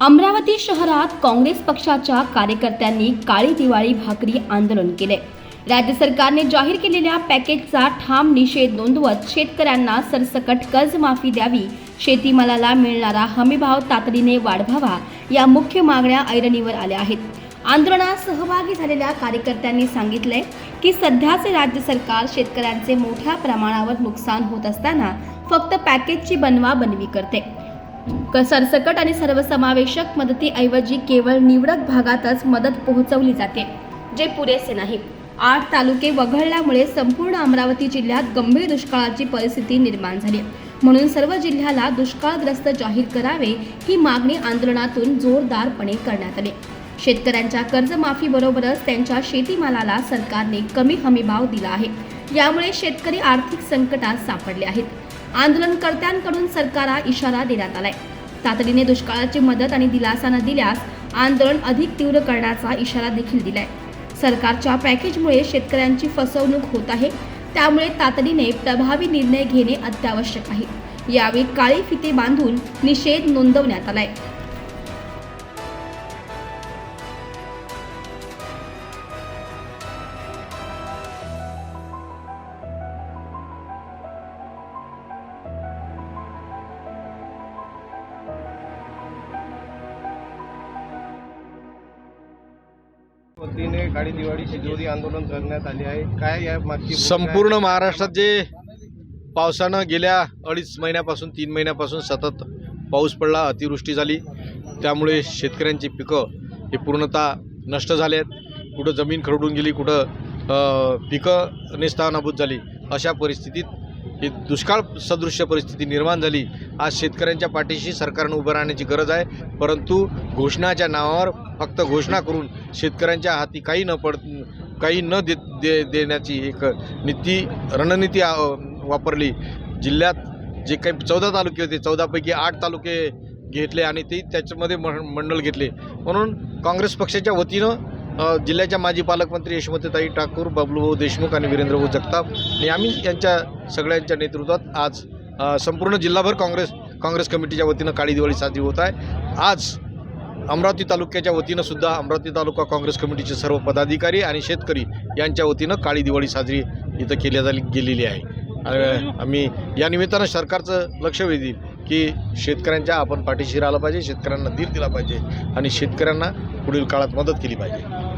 अमरावती शहरात काँग्रेस पक्षाच्या कार्यकर्त्यांनी काळी दिवाळी भाकरी आंदोलन केले. राज्य सरकारने जाहीर केलेल्या पॅकेजचा ठाम निषेध नोंदवत शेतकऱ्यांना सरसकट कर्जमाफी द्यावी शेतीमालाला मिळणारा हमीभाव तातडीने वाढवावा या मुख्य मागण्या ऐरणीवर आल्या आहेत. आंदोलनात सहभागी झालेल्या कार्यकर्त्यांनी सांगितले की सध्याचे राज्य सरकार शेतकऱ्यांचे मोठ्या प्रमाणावर नुकसान होत असताना फक्त पॅकेजची बनवा बनवी करते. सरसकट आणि सर्वसमावेशक मदतीऐवजी केवळ निवडक भागातच मदत पोहोचवली जाते जे पुरेसे नाही. आठ तालुके वगळल्यामुळे संपूर्ण अमरावती जिल्ह्यात गंभीर दुष्काळाची परिस्थिती निर्माण झाली. म्हणून सर्व जिल्ह्याला दुष्काळग्रस्त जाहीर करावे ही मागणी आंदोलनातून जोरदारपणे करण्यात आली. शेतकऱ्यांच्या कर्जमाफीबरोबरच त्यांच्या शेतीमालाला सरकारने कमी हमीभाव दिला आहे. यामुळे शेतकरी आर्थिक संकटात सापडले आहेत. आंदोलनकर्त्यांकडून सरकारला इशारा देण्यात आलाय. तातडीने दुष्काळाची मदत आणि दिलासा न दिल्यास आंदोलन अधिक तीव्र करण्याचा इशारा देखील दिलाय. सरकारच्या पॅकेजमुळे शेतकऱ्यांची फसवणूक होत आहे. त्यामुळे तातडीने प्रभावी निर्णय घेणे अत्यावश्यक आहे. यावेळी काळी फिते बांधून निषेध नोंदवण्यात आलाय. वतीने काळी दिवाळी शिजोरी आंदोलन करण्यात आले आहे. काय या मागची संपूर्ण महाराष्ट्रात जे पावसानं गेल्या अडीच महिन्यापासून तीन महिन्यापासून सतत पाऊस पडला अतिवृष्टी झाली त्यामुळे शेतकऱ्यांची पिकं हे पूर्णतः नष्ट झाले आहेत. कुठं जमीन खरडून गेली कुठं पिकं नेस्तानाबूत झाली अशा परिस्थितीत ही दुष्काळ सदृश्य परिस्थिती निर्माण झाली. आज शेतकऱ्यांच्या पाठीशी सरकारनं उभं राहण्याची गरज आहे. परंतु घोषणाच्या नावावर फक्त घोषणा करून शेतकऱ्यांच्या हाती काही न पड काही न दे, दे देण्याची एक नीती रणनीती वापरली. जिल्ह्यात जे काही चौदा तालुके होते चौदापैकी आठ तालुके घेतले आणि ते त्याच्यामध्ये मंडळ घेतले. म्हणून काँग्रेस पक्षाच्या वतीनं जिल्ह्याच्या माजी पालकमंत्री यशवंतताई ठाकूर बबलूभाऊ देशमुख आणि वीरेंद्रभाऊ जगताप आणि आम्ही यांच्या सगळ्यांच्या नेतृत्वात आज संपूर्ण जिल्हाभर काँग्रेस काँग्रेस कमिटीच्या वतीनं काळी दिवाळी साजरी होत आहे. आज अमरावती तालुक्याच्या वतीनं सुद्धा अमरावती तालुका काँग्रेस कमिटीचे सर्व पदाधिकारी आणि शेतकरी यांच्या वतीनं काळी दिवाळी साजरी इथं केल्या झाली गेलेली आहे. आम्ही या निमित्तानं सरकारचं लक्ष वेधील की शेतकऱ्यांच्या आपण पाठीशी राहिलं पाहिजे शेतकऱ्यांना धीर दिला पाहिजे आणि शेतकऱ्यांना पुढील काळात मदत केली पाहिजे.